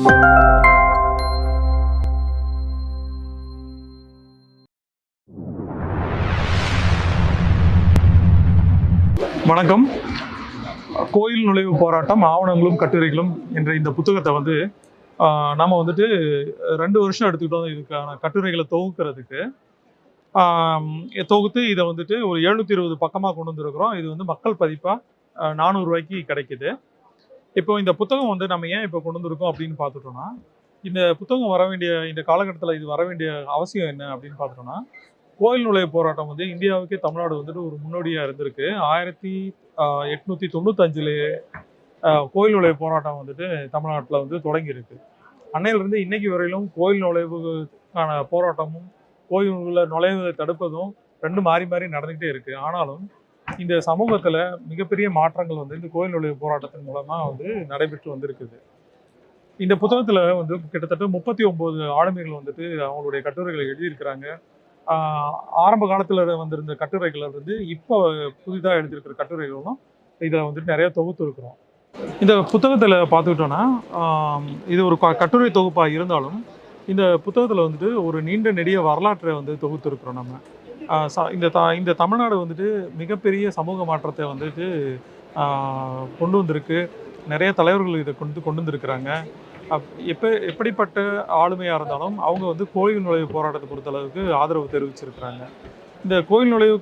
வணக்கம். கோயில் நுழைவு போராட்டம் ஆவணங்களும் கட்டுரைகளும் என்ற இந்த புத்தகத்தை வந்து நாம் வந்துட்டு ரெண்டு வருஷம் எடுத்துக்கிட்டோம் இதுக்கான கட்டுரைகளை தொகுக்கிறதுக்கு தொகுத்து இதை வந்துட்டு ஒரு எழுநூற்றி இருபது பக்கமாக கொண்டு வந்திருக்கிறோம். இது வந்து மக்கள் பதிப்பாக நானூறுரூவாய்க்கு கிடைக்கிது கிடைக்குது. இப்போ இந்த புத்தகம் வந்து நம்ம ஏன் இப்போ கொண்டு வந்திருக்கோம் அப்படின்னு பார்த்துட்டோம்னா இந்த புத்தகம் வர வேண்டிய இந்த காலகட்டத்தில் இது வர வேண்டிய அவசியம் என்ன அப்படின்னு பார்த்துட்டோம்னா கோயில் நுழைவு போராட்டம் வந்து இந்தியாவுக்கே தமிழ்நாடு வந்துட்டு ஒரு முன்னோடியாக இருந்திருக்கு. ஆயிரத்தி எட்நூத்தி தொண்ணூத்தஞ்சுல கோயில் நுழைவு போராட்டம் வந்துட்டு தமிழ்நாட்டில் வந்து தொடங்கியிருக்கு. அன்னையிலிருந்து இன்னைக்கு வரையிலும் கோயில் நுழைவுக்கான போராட்டமும் கோயிலுக்குள்ள நுழைவதை தடுப்பதும் ரெண்டும் மாறி மாறி நடந்துகிட்டே இருக்கு. ஆனாலும் இந்த சமூகத்தில் மிகப்பெரிய மாற்றங்கள் வந்து இந்த கோயில் நுழைவு போராட்டத்தின் மூலமாக வந்து நடைபெற்று வந்திருக்குது. இந்த புத்தகத்தில் வந்து கிட்டத்தட்ட முப்பத்தி ஒம்பது ஆளுமைகள் வந்துட்டு அவங்களுடைய கட்டுரைகளை எழுதியிருக்கிறாங்க. ஆரம்ப காலத்தில் வந்திருந்த கட்டுரைகள் வந்து இப்போ புதிதாக எழுதியிருக்கிற கட்டுரைகளும் இதில் வந்துட்டு நிறைய தொகுத்து இருக்கிறோம். இந்த புத்தகத்தில் பார்த்துக்கிட்டோன்னா இது ஒரு க- கட்டுரை தொகுப்பாக இருந்தாலும் இந்த புத்தகத்தில் வந்துட்டு ஒரு நீண்ட நெடிய வரலாற்றை வந்து தொகுத்து இருக்கிறோம் நம்ம. இந்த த இந்த தமிழ்நாடு வந்துட்டு மிகப்பெரிய சமூக மாற்றத்தை வந்துட்டு கொண்டு வந்திருக்கு. நிறைய தலைவர்கள் இதை கொண்டு கொண்டு வந்திருக்கிறாங்க. அப் எப்போ எப்படிப்பட்ட ஆளுமையாக இருந்தாலும் அவங்க வந்து கோயில் நுழைவு போராட்டத்தை பொறுத்தளவுக்கு ஆதரவு தெரிவிச்சிருக்கிறாங்க. இந்த கோயில் நுழைவு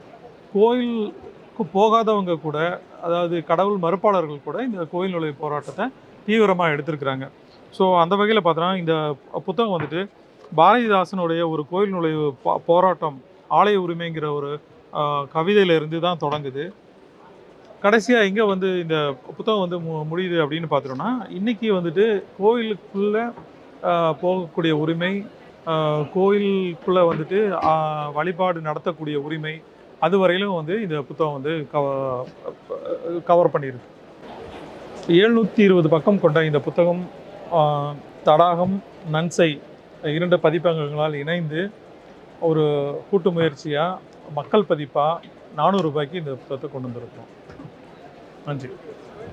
கோயிலுக்கு போகாதவங்க கூட அதாவது கடவுள் மறுப்பாளர்கள் கூட இந்த கோயில் நுழைவு போராட்டத்தை தீவிரமாக எடுத்திருக்கிறாங்க. ஸோ அந்த வகையில் பார்த்தோன்னா இந்த புத்தகம் வந்துட்டு பாரதிதாசனுடைய ஒரு கோயில் நுழைவு போராட்டம் ஆலய உரிமைங்கிற ஒரு ஆஹ், கவிதையில இருந்து தான் தொடங்குது. கடைசியாக எங்கே வந்து இந்த புத்தகம் வந்து மு முடியுது அப்படின்னு பார்த்துட்டோம்னா இன்றைக்கி வந்துட்டு கோயிலுக்குள்ளே போகக்கூடிய உரிமை கோயிலுக்குள்ளே வந்துட்டு வழிபாடு நடத்தக்கூடிய உரிமை அது வரையிலும் வந்து இந்த புத்தகம் வந்து கவ கவர் பண்ணியிருக்கு எழுநூற்றி இருபது பக்கம் கொண்ட இந்த புத்தகம் தடாகம் நன்சை இரண்டு பதிப்பகங்களால் இணைந்து ஒரு கூட்டு முயற்சியாக மக்கள் பதிப்பாக நானூறு ரூபாய்க்கு இந்த புத்தகத்தை கொண்டு வந்திருக்கோம். நன்றி.